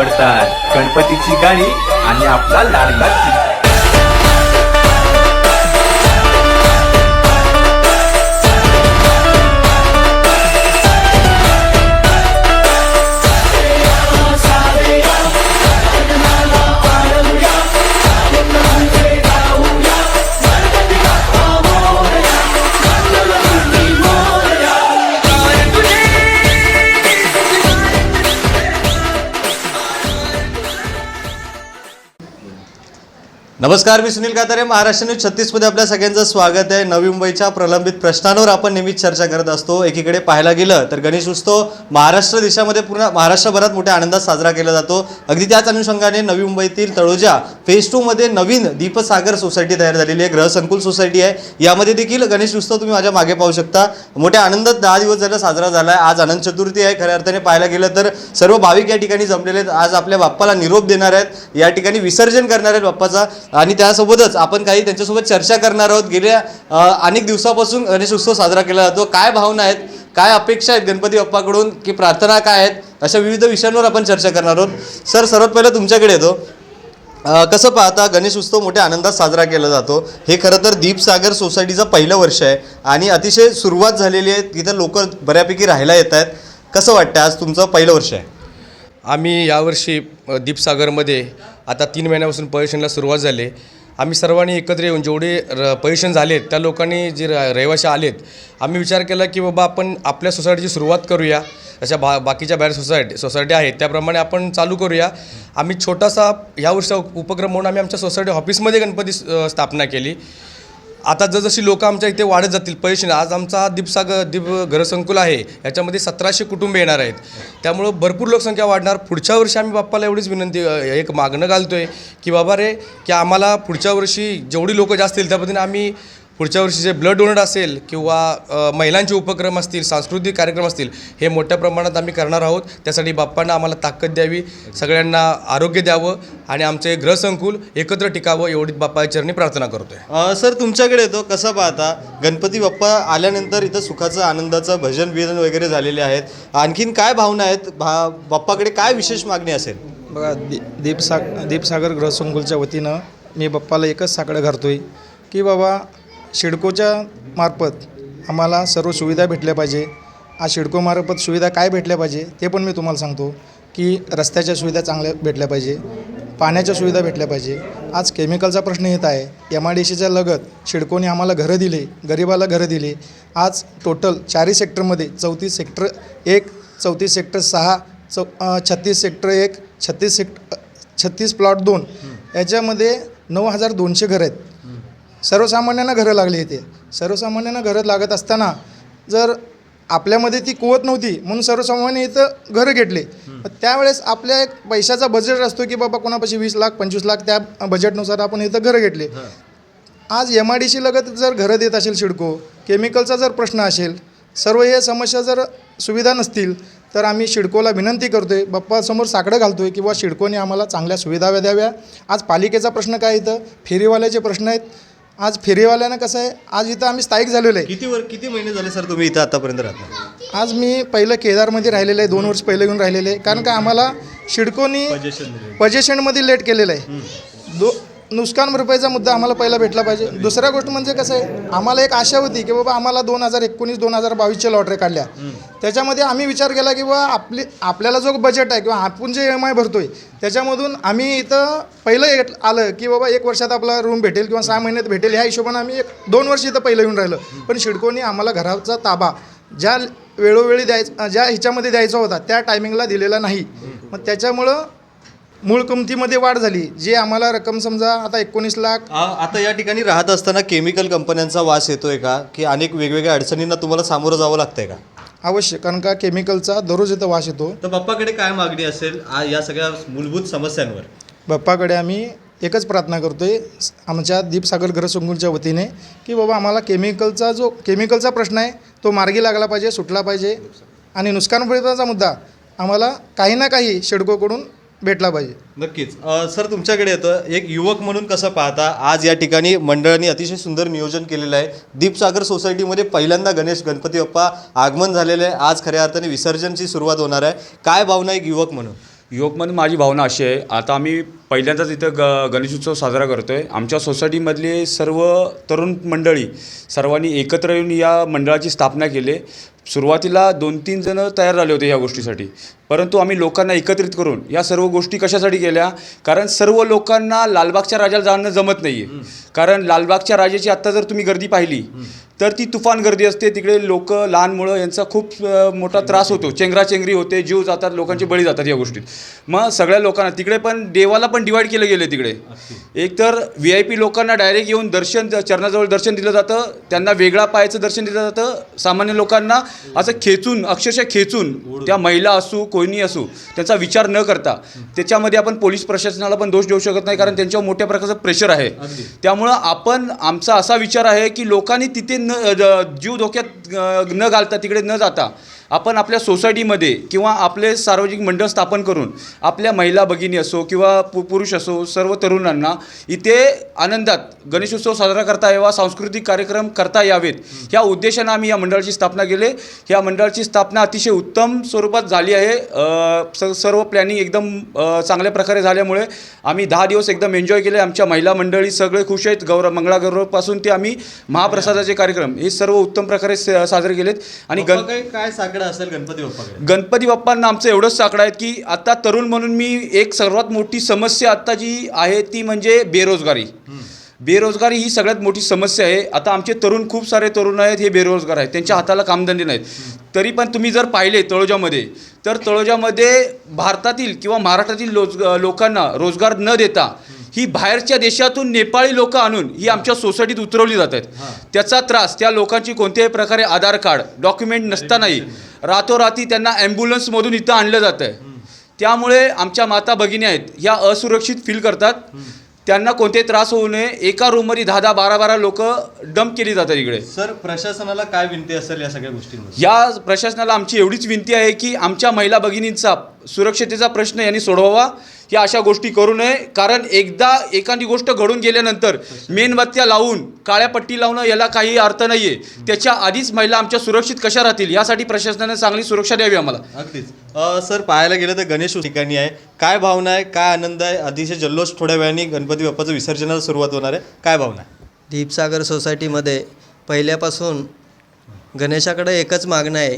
आवडतात. गणपतीची गाणी आणि आपला लाडका नमस्कार मी सुनील कातारे. महाराष्ट्र न्यूज छत्तीसमध्ये आपल्या सगळ्यांचं स्वागत आहे. नवी मुंबईच्या प्रलंबित प्रश्नांवर आपण नेहमीच चर्चा करत असतो. एकीकडे पाहायला गेलं तर गणेश उत्सव महाराष्ट्र देशामध्ये पूर्ण महाराष्ट्रभरात मोठ्या आनंदात साजरा केला जातो. अगदी त्याच अनुषंगाने नवी मुंबईतील तळोजा फेज टूमध्ये नवीन दीपसागर सोसायटी तयार झालेली आहे. ग्रहसंकुल सोसायटी आहे. यामध्ये देखील गणेश उत्सव तुम्ही माझ्या मागे पाहू शकता. मोठ्या आनंदात दहा दिवस झाला साजरा झाला आहे आज अनंत चतुर्थी आहे. खऱ्या अर्थाने पाहायला गेलं तर सर्व भाविक या ठिकाणी जमलेले आहेत. आज आपल्या बाप्पाला निरोप देणार आहेत. या ठिकाणी विसर्जन करणार आहेत बाप्पाचा. आणि त्यासोबतच आपण काही त्यांच्यासोबत चर्चा करणार आहोत. गेल्या अनेक दिवसापासून गणेश उत्सव साजरा केला जातो. काय भावना आहेत? काय अपेक्षा आहेत गणपती बाप्पाकडून? की प्रार्थना काय आहेत? अशा विविध विषयांवर आपण चर्चा करणार आहोत. सर सर्वात पहिलं तुमच्याकडे येतो. कसं पाहता गणेश उत्सव मोठ्या आनंदात साजरा केला जातो? हे खरं तर दीपसागर सोसायटीचं पहिलं वर्ष आहे आणि अतिशय सुरुवात झालेली आहे. तिथं लोक बऱ्यापैकी राहायला येत आहेत. कसं वाटतं आज तुमचं पहिलं वर्ष आहे? आम्ही यावर्षी दीपसागरमध्ये आता तीन महिन्यापासून पर्यटनला सुरुवात झाली. आम्ही सर्वांनी एकत्र येऊन जेवढे र पर्यटन झालेत त्या लोकांनी जे र रहिवाशी आलेत आम्ही विचार केला की बाबा आपण आपल्या सोसायटीची सुरुवात करूया. अशा बा बाकीच्या बाहेर सोसायटी सोसायटी आहेत त्याप्रमाणे आपण चालू करूया. आम्ही छोटासा ह्या वर्षा उपक्रम म्हणून आम्ही आमच्या सोसायटी ऑफिसमध्ये गणपती स्थापना केली. आता जसजशी लोकं आमच्या इथे वाढत जातील पैसे आज आमचा दीपसागर दीप घरसंकुल आहे. याच्यामध्ये सतराशे कुटुंब येणार आहेत. त्यामुळं भरपूर लोकसंख्या वाढणार. पुढच्या वर्षी आम्ही बाप्पाला एवढीच विनंती एक मागणं घालतो आहे की बाबा रे की आम्हाला पुढच्या वर्षी जेवढी लोकं जास्त येतील त्या पद्धतीने आम्ही पुढच्या वर्षी जे ब्लड डोनेट असेल किंवा महिलांचे उपक्रम असतील सांस्कृतिक कार्यक्रम असतील हे मोठ्या प्रमाणात आम्ही करणार आहोत. त्यासाठी बाप्पांना आम्हाला ताकद द्यावी सगळ्यांना आरोग्य द्यावं आणि आमचे ग्रहसंकुल एकत्र टिकावं एवढीच बाप्पाच्या चरणी प्रार्थना करतो आहे अ, सर तुमच्याकडे येतो कसं पाहता? गणपती बाप्पा आल्यानंतर इथं सुखाचं आनंदाचं भजन बिजन वगैरे झालेले आहेत. आणखीन काय भावना आहेत? भा बाप्पाकडे काय विशेष मागणी असेल? बघा दी दीपसाग दीपसागर गृहसंकुलच्या वतीनं मी बाप्पाला एकच साकडं घालतोय की बाबा शिडकोच्या मार्फत आम्हाला सर्व सुविधा भेटल्या पाहिजे. आज शिडकोमार्फत सुविधा काय भेटल्या पाहिजे ते पण मी तुम्हाला सांगतो की रस्त्याच्या सुविधा चांगल्या भेटल्या पाहिजे पाण्याच्या सुविधा भेटल्या पाहिजे. आज केमिकलचा प्रश्न येत आहे. एम आय डी सीच्या लगत शिडकोने आम्हाला घरं दिले गरिबाला घरं दिले. आज टोटल चारही सेक्टरमध्ये चौतीस सेक्टर एक चौतीस सेक्टर सहा चौ छत्तीस सेक्टर एक छत्तीस सेक्ट छत्तीस प्लॉट दोन. याच्यामध्ये नऊ हजार दोनशे घरं आहेत. सर्वसामान्यांना घरं लागली इथे. सर्वसामान्यांना घरं लागत असताना जर आपल्यामध्ये ती कुवत नव्हती म्हणून सर्वसामान्य इथं घरं घेतले. त्यावेळेस आपल्या एक पैशाचा बजेट असतो की बाबा कोणापाशी वीस लाख पंचवीस लाख त्या बजेटनुसार आपण इथं घरं घेतले. आज एम आय डी सी लगत जर घरं देत असेल शिडको केमिकलचा जर प्रश्न असेल सर्व हे समस्या जर सुविधा नसतील तर आम्ही शिडकोला विनंती करतो आहे बाप्पासमोर साकडं घालतो आहे किंवा शिडकोने आम्हाला चांगल्या सुविधा द्याव्या. आज पालिकेचा प्रश्न काय इथं? फेरीवाल्याचे प्रश्न आहेत. आज फेरीवाल्यानं कसं आहे आज इथं आम्ही स्थायिक झालेलो आहे. किती वर किती महिने झाले सर तुम्ही इथं आतापर्यंत राहता आज मी पहिलं केदारमध्ये राहिलेलं आहे दोन वर्ष पहिलं येऊन राहिलेले आहे. कारण का आम्हाला शिडकोनी पजेशनमध्ये लेट केलेलं आहे. दो नुकसान भरपाईचा मुद्दा आम्हाला पहिला भेटला पाहिजे. दुसरा गोष्ट म्हणजे कसं आहे आम्हाला एक आशा होती की बाबा आम्हाला दोन हजार एकोणीस दोन हजार बावीसच्या लॉटरी काढल्या. त्याच्यामध्ये आम्ही विचार केला की बाबा आपली आपल्याला जो बजेट आहे किंवा आपण जे एम आय भरतोय त्याच्यामधून आम्ही इथं पहिलं आलं की बाबा एक वर्षात आपला रूम भेटेल किंवा सहा महिन्यात भेटेल ह्या हिशोबानं आम्ही एक दोन वर्ष इथं पहिलं येऊन राहिलं. पण शिडकोनी आम्हाला घराचा ताबा ज्या वेळोवेळी द्यायचा ज्या ह्याच्यामध्ये द्यायचा होता त्या टायमिंगला दिलेला नाही. मग त्याच्यामुळं मूळ किमतीमध्ये वाढ झाली जे आम्हाला रक्कम समजा आता एकोणीस लाख आ- आता या ठिकाणी राहत असताना केमिकल कंपन्यांचा वास येतोय का? की अनेक वेगवेगळ्या अडचणींना तुम्हाला सामोरं जावं लागतंय का? अवश्य कारण का केमिकलचा दररोज इथं वास येतो. तर बाप्पाकडे काय मागणी असेल आ- या सगळ्या मूलभूत समस्यांवर? बाप्पाकडे आम्ही एकच प्रार्थना करतो आहे आमच्या दीपसागर घरसंकुलच्या वतीने की बाबा आम्हाला केमिकलचा जो केमिकलचा प्रश्न आहे तो मार्गी लागला पाहिजे सुटला पाहिजे. आणि नुकसान मुद्दा आम्हाला काही ना काही शेडकोकडून भेटला पाहिजे. नक्कीच. अ, सर तुमच्याकडे येतं एक युवक म्हणून कसं पाहता आज या ठिकाणी मंडळांनी अतिशय सुंदर नियोजन केलेलं आहे. दीपसागर सोसायटीमध्ये पहिल्यांदा गणेश गणपती बाप्पा आगमन झालेलं आहे. आज खऱ्या अर्थाने विसर्जनची सुरुवात होणार आहे. काय भावना एक युवक म्हणून? योगमध्ये माझी भावना अशी आहे. आता आम्ही पहिल्यांदाच इथं ग गणेशोत्सव साजरा करतो आहे आमच्या सोसायटीमधले सर्व तरुण मंडळी सर्वांनी एकत्र येऊन या मंडळाची स्थापना केली. सुरुवातीला दोन तीन जणं तयार झाले होते या गोष्टीसाठी. परंतु आम्ही लोकांना एकत्रित करून या सर्व गोष्टी कशासाठी केल्या? कारण सर्व लोकांना लालबागच्या राजाला जाणं जमत नाही आहे कारण लालबागच्या राजाची आत्ता जर तुम्ही गर्दी पाहिली तर ती तुफान गर्दी असते. तिकडे लोक लहान मुलं यांचा खूप मोठा त्रास होतो. चेंगराचेंगरी होते जीव जातात लोकांचे बळी जातात या गोष्टीत. मग सगळ्या लोकांना तिकडे पण देवाला पण डिवाईड केलं गेलं तिकडे. एक तर व्ही आय पी लोकांना डायरेक्ट येऊन दर्शन चरणाजवळ दर्शन दिलं जातं. त्यांना वेगळा पायाचं दर्शन दिलं जातं. सामान्य लोकांना असं खेचून अक्षरशः खेचून त्या महिला असू कोणी असू त्यांचा विचार न करता त्याच्यामध्ये आपण पोलीस प्रशासनाला पण दोष देऊ शकत नाही कारण त्यांच्यावर मोठ्या प्रकारचं प्रेशर आहे. त्यामुळं आपण आमचा असा विचार आहे की लोकांनी तिथे न जीव धोक्यात न घालता तिकडे न जाता आपण आपल्या सोसायटीमध्ये किंवा आपले सार्वजनिक मंडळ स्थापन करून आपल्या महिला भगिनी असो किंवा पु पुरुष असो सर्व तरुणांना इथे आनंदात गणेशोत्सव साजरा करता यावा सांस्कृतिक कार्यक्रम करता यावेत. ह्या उद्देशानं आम्ही या मंडळाची स्थापना केली. ह्या मंडळाची स्थापना अतिशय उत्तम स्वरूपात झाली आहे. सर्व प्लॅनिंग एकदम चांगल्या प्रकारे झाल्यामुळे आम्ही दहा दिवस एकदम एन्जॉय केले. आमच्या महिला मंडळी सगळे खुश आहेत. गौरव मंगळागौरवपासून ते आम्ही महाप्रसादाचे कार्यक्रम हे सर्व उत्तम प्रकारे स- साजरे केलेत. आणि गण काय काय साकडं असेल गणपती बाप्पाकडे. गणपती बाप्पांना आमचं एवढंच साकडं आहे की आता तरुण म्हणून मी एक सर्वात मोठी समस्या आता जी आहे ती म्हणजे बेरोजगारी. बेरोजगारी ही सगळ्यात मोठी समस्या आहे. आता आमचे तरुण खूप सारे तरुण आहेत हे बेरोजगार आहेत. त्यांच्या हाताला कामधंदे नाहीत. तरी पण तुम्ही जर पाहिले तळोजामध्ये तर तळोजामध्ये भारतातील किंवा महाराष्ट्रातील लोज लोकांना रोजगार न देता ही बाहेरच्या देशातून नेपाळी लोक आणून ही आमच्या सोसायटीत उतरवली जात आहेत. त्याचा त्रास त्या लोकांची कोणत्याही प्रकारे आधार कार्ड डॉक्युमेंट नसतानाही रातोराती त्यांना ॲम्ब्युलन्समधून इथं आणलं जातं आहे त्यामुळे आमच्या माता भगिनी आहेत ह्या असुरक्षित फील करतात. त्यांना कोणतेही त्रास होऊ नये. एका रूममध्ये दहा दहा बारा बारा लोक डंप केली जातात इकडे. सर प्रशासनाला काय विनंती असेल या सगळ्या गोष्टींमध्ये या प्रशासनाला आमची एवढीच विनंती आहे की आमच्या महिला भगिनींचा सुरक्षतेचा प्रश्न यांनी सोडवावा. या अशा गोष्टी करू नये. कारण एकदा एखादी गोष्ट घडून गेल्यानंतर मेणबत्त्या लावून काळ्या पट्टी लावणं याला काही अर्थ नाही आहे त्याच्या आधीच महिला आमच्या सुरक्षित कशा राहतील यासाठी प्रशासनाने चांगली सुरक्षा द्यावी आम्हाला. अगदीच. सर पाहायला गेलं तर गणेश ठिकाणी आहे. काय भावना आहे? काय आनंद आहे? अतिशय जल्लोष थोड्या वेळाने गणपती बाप्पाचं विसर्जनाला सुरुवात होणार आहे. काय भावना आहे? दीपसागर सोसायटीमध्ये पहिल्यापासून गणेशाकडे एकच मागणं आहे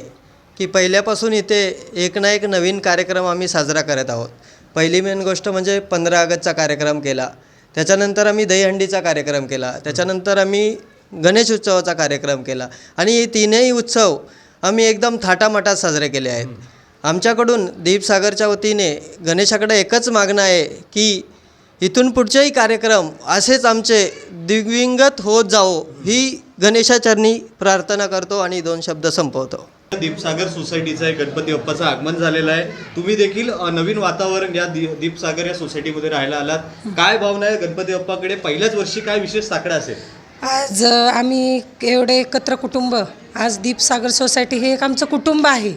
की पहिल्यापासून इथे एक ना एक नवीन कार्यक्रम आम्ही साजरा करत आहोत. पहिली मेन गोष्ट म्हणजे पंधरा ऑगस्टचा कार्यक्रम केला. त्याच्यानंतर आम्ही दहीहंडीचा कार्यक्रम केला. त्याच्यानंतर आम्ही गणेश उत्सवाचा कार्यक्रम केला. आणि हे तीनही उत्सव आम्ही एकदम थाटामाटात साजरे केले आहेत. आमच्याकडून दीपसागरच्या वतीने गणेशाकडे एकच मागणं आहे की इथून पुढचेही कार्यक्रम असेच आमचे दिग्विंगत होत जावो ही गणेशाचरणी प्रार्थना करतो आणि दोन शब्द संपवतो. दीपसागर सोसायटीचं आहे गणपती बाप्पाचं आगमन झालेलं आहे. तुम्ही देखील नवीन वातावरण या दी दीपसागर या सोसायटीमध्ये राहायला आलात. काय भावना आहे? गणपती बाप्पाकडे पहिल्याच वर्षी काय विशेष साकडा असेल? आज आम्ही एवढे एकत्र कुटुंब आज दीपसागर सोसायटी हे एक आमचं कुटुंब आहे.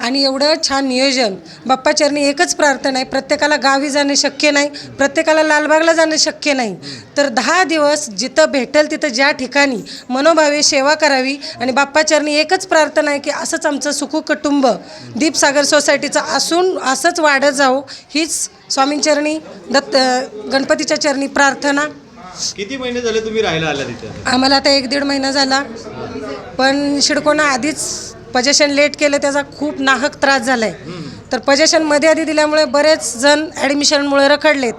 आणि एवढं छान नियोजन बाप्पाचरणी एकच प्रार्थना आहे प्रत्येकाला गावी जाणे शक्य नाही प्रत्येकाला लालबागला जाणं शक्य नाही. तर दहा दिवस जिथं भेटेल तिथं ज्या ठिकाणी मनोभावे सेवा करावी आणि बाप्पाचरणी एकच प्रार्थना आहे की असंच आमचं सुखू कुटुंब दीपसागर सोसायटीचं असून असंच वाढत जावं हीच स्वामींचरणी दत्त गणपतीच्या चरणी प्रार्थना. किती महिने झाले तुम्ही राहायला आला तिथे आम्हाला आता एक दीड महिना झाला. पण शिडकोनं आधीच पजेशन लेट केलं त्याचा खूप नाहक त्रास झालाय. तर पजेशनमध्ये आधी दिल्यामुळे बरेच जण ॲडमिशनमुळे रखडलेत.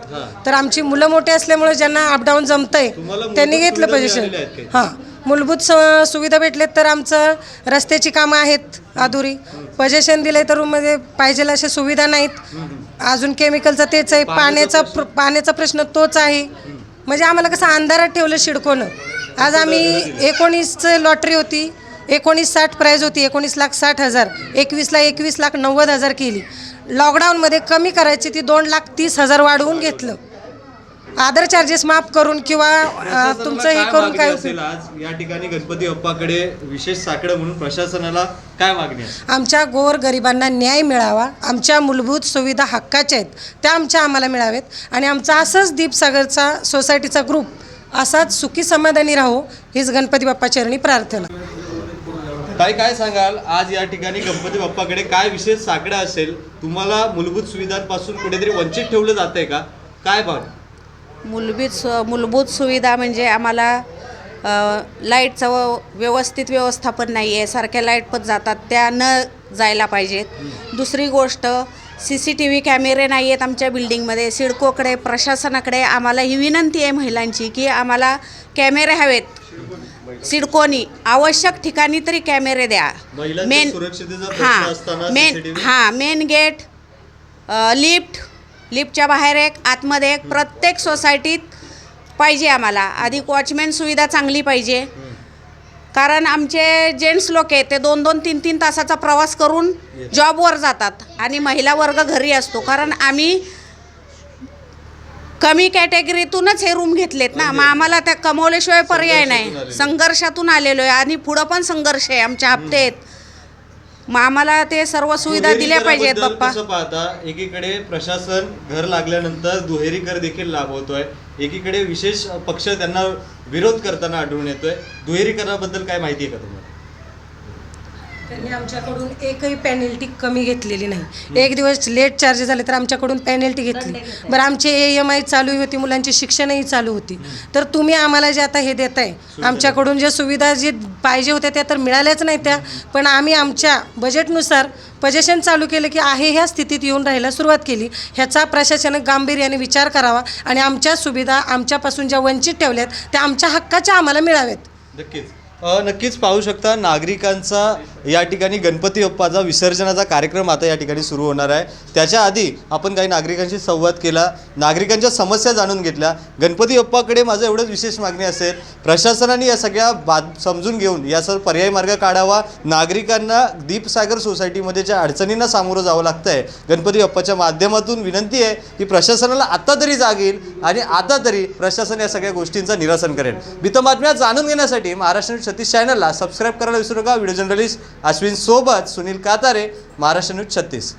तर आमची मुलं मोठी असल्यामुळे ज्यांना अपडाऊन जमतंय त्यांनी घेतलं पजेशन? हां. मूलभूत स- सुविधा भेटलेत तर आमचं रस्त्याची कामं आहेत अधुरी. पजेशन दिले तर रूममध्ये पाहिजे अशा सुविधा नाहीत. अजून केमिकलचं तेच आहे. पाण्याचा पाण्याचा प्रश्न. तोच आहे. म्हणजे आम्हाला कसं अंधारात ठेवलं शिडकोनं. आज आम्ही एकोणीसचं लॉटरी होती एकोणीस साठ प्राईज होती एकोणीस लाख साठ हजार एकवीसला एकवीस लाख नव्वद हजार केली. लॉकडाऊनमध्ये कमी करायची ती दोन लाख तीस हजार वाढवून घेतलं. आधार चार्जेस माफ करून किंवा अं, तुमचं हे करून काय असेल आज? या ठिकाणी गणपती बाप्पाकडे विशेष साकडं म्हणून प्रशासनाला काय मागणी आहे? आमच्या गोर गरिबांना न्याय मिळावा आमच्या मूलभूत सुविधा हक्काच्या आहेत त्या आमच्या आम्हाला मिळावेत आणि आमचा असंच दीपसागरचा सोसायटीचा ग्रुप असाच सुखी समाधानी राहो हीच गणपती बाप्पा चरणी प्रार्थना. ताई काय सांगाल? आज या ठिकाणी गणपती बाप्पाकडे काय विशेष साकडा असेल? तुम्हाला मूलभूत सुविधांपासून कुठेतरी वंचित ठेवलं जात आहे का? काय भाव? मूलभूत सु मूलभूत सुविधा म्हणजे आम्हाला लाईटचं व- व्यवस्थित व्यवस्थापन नाही आहे सारख्या लाइट पण जातात त्या न जायला पाहिजेत दुसरी गोष्ट सी सी टी व्ही कॅमेरे नाही आहेत आमच्या बिल्डिंगमध्ये. सिडकोकडे प्रशासनाकडे आम्हाला ही विनंती आहे महिलांची की आम्हाला कॅमेरे हवेत. सिडकोनी आवश्यक ठिकाणी तरी कॅमेरे द्या. प्रश्न हां मेन? हां मेन गेट लिफ्ट लिफ्टच्या बाहेर एक आतमध्ये एक प्रत्येक सोसायटीत पाहिजे आम्हाला. अधिक वॉचमॅन सुविधा चांगली पाहिजे. कारण आमचे जेंट्स लोक आहेत ते दोन दोन तीन तीन तासाचा प्रवास करून जॉबवर जातात आणि महिला वर्ग घरी असतो. कारण आम्ही कमी कॅटेगरीतूनच हे रूम घेतलेत ना. मग आम्हाला त्या कमवल्याशिवाय पर्याय नाही. संघर्षातून आलेलो आहे. आणि पुढं पण संघर्ष आहे. आमच्या हप्ते आहेत. मग आम्हाला ते सर्व सुविधा दिल्या पाहिजेत बाप्पा. कसं पाहता एकीकडे प्रशासन घर लागल्यानंतर दुहेरी कर देखील लाभवतोय एकीकडे विशेष पक्ष त्यांना विरोध करताना आढळून येतोय. दुहेरी कराबद्दल काय माहिती आहे का तुम्हाला? त्यांनी आमच्याकडून एकही पेनल्टी कमी घेतलेली नाही. एक दिवस लेट चार्ज झाले तर आमच्याकडून पेनल्टी घेतली. बरं आमची ए एम आय चालू होती मुलांची शिक्षणही चालू होती. तर तुम्ही आम्हाला जे आता हे देताय आमच्याकडून जे सुविधा जे पाहिजे होत्या त्या तर मिळाल्याच नाही त्या. पण आम्ही आमच्या बजेटनुसार पजेशन चालू केलं की आहे ह्या स्थितीत येऊन राहायला सुरुवात केली. ह्याचा प्रशासनाने गांभीर्याने विचार करावा आणि आमच्या सुविधा आमच्यापासून ज्या वंचित ठेवल्यात त्या आमच्या हक्काच्या आम्हाला मिळाव्यात. नक्कीच. नक्कीच पाहू शकता नागरिकांचा या ठिकाणी गणपती बाप्पाचा विसर्जनाचा कार्यक्रम आता या ठिकाणी सुरू होणार आहे. त्याच्या आधी आपण काही नागरिकांशी संवाद केला नागरिकांच्या समस्या जाणून घेतल्या. गणपती बाप्पाकडे माझं एवढंच विशेष मागणी असेल प्रशासनाने या सगळ्या बाद समजून घेऊन याचा पर्यायी मार्ग काढावा. नागरिकांना दीपसागर सोसायटीमध्ये ज्या अडचणींना सामोरं जावं लागतं आहे गणपती बाप्पाच्या माध्यमातून विनंती आहे की प्रशासनाला आता तरी जाग येईल आणि आता तरी प्रशासन या सगळ्या गोष्टींचं निरासन करेल. बितं बातम्या जाणून घेण्यासाठी महाराष्ट्र सतीश चॅनलला सबस्क्राईब करायला विसरू नका. व्हिडिओ जर्नलिस्ट अश्विन सोबत सुनील कातारे महाराष्ट्र न्यूज छत्तीस.